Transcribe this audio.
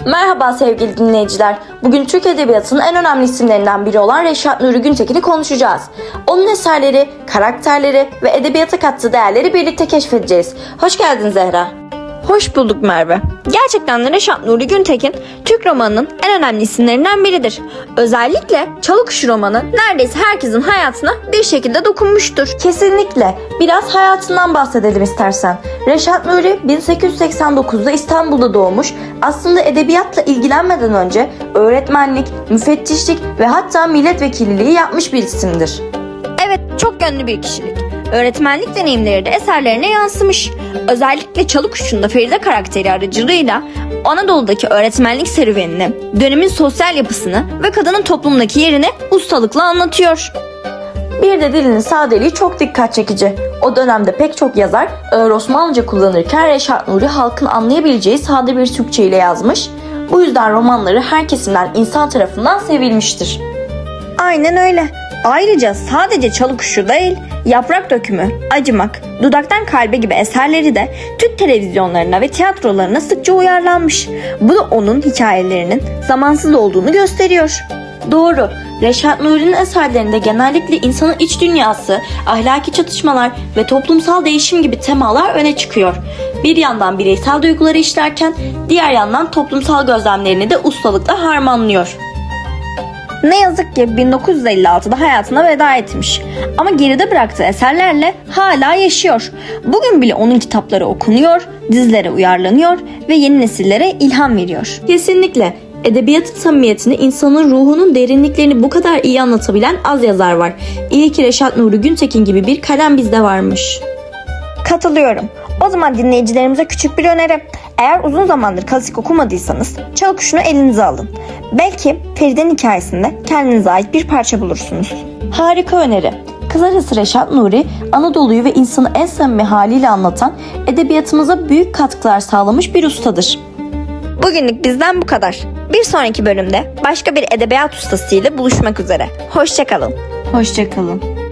Merhaba sevgili dinleyiciler. Bugün Türk Edebiyatı'nın en önemli isimlerinden biri olan Reşat Nuri Güntekin'i konuşacağız. Onun eserleri, karakterleri ve edebiyata kattığı değerleri birlikte keşfedeceğiz. Hoş geldin Zehra. Hoş bulduk Merve. Gerçekten de Reşat Nuri Güntekin Türk romanının en önemli isimlerinden biridir. Özellikle Çalıkuşu romanı neredeyse herkesin hayatına bir şekilde dokunmuştur. Kesinlikle. Biraz hayatından bahsedelim istersen. Reşat Nuri 1889'da İstanbul'da doğmuş. Aslında edebiyatla ilgilenmeden önce öğretmenlik, müfettişlik ve hatta milletvekilliği yapmış bir isimdir. Evet, çok yönlü bir kişilik. Öğretmenlik deneyimleri de eserlerine yansımış. Özellikle Çalıkuşu'nda Feride karakteri aracılığıyla Anadolu'daki öğretmenlik serüvenini, dönemin sosyal yapısını ve kadının toplumdaki yerini ustalıkla anlatıyor. Bir de dilinin sadeliği çok dikkat çekici. O dönemde pek çok yazar ağır Osmanlıca kullanırken Reşat Nuri halkın anlayabileceği sade bir Türkçe ile yazmış. Bu yüzden romanları her kesimden insan tarafından sevilmiştir. Aynen öyle. Ayrıca sadece Çalıkuşu değil, Yaprak Dökümü, Acımak, Dudaktan Kalbe gibi eserleri de Türk televizyonlarına ve tiyatrolarına sıkça uyarlanmış. Bu da onun hikayelerinin zamansız olduğunu gösteriyor. Doğru. Reşat Nuri'nin eserlerinde genellikle insanın iç dünyası, ahlaki çatışmalar ve toplumsal değişim gibi temalar öne çıkıyor. Bir yandan bireysel duyguları işlerken diğer yandan toplumsal gözlemlerini de ustalıkla harmanlıyor. Ne yazık ki 1956'da hayatına veda etmiş. Ama geride bıraktığı eserlerle hala yaşıyor. Bugün bile onun kitapları okunuyor, dizilere uyarlanıyor ve yeni nesillere ilham veriyor. Kesinlikle. Edebiyatın samimiyetini, insanın ruhunun derinliklerini bu kadar iyi anlatabilen az yazar var. İyi ki Reşat Nuri Güntekin gibi bir kalem bizde varmış. Katılıyorum. O zaman dinleyicilerimize küçük bir öneri. Eğer uzun zamandır klasik okumadıysanız Çalıkuşu'nu elinize alın. Belki Feride'nin hikayesinde kendinize ait bir parça bulursunuz. Harika öneri. Kısacası Reşat Nuri, Anadolu'yu ve insanı en samimi haliyle anlatan, edebiyatımıza büyük katkılar sağlamış bir ustadır. Bugünlük bizden bu kadar. Bir sonraki bölümde başka bir edebiyat ustasıyla buluşmak üzere. Hoşçakalın. Hoşçakalın.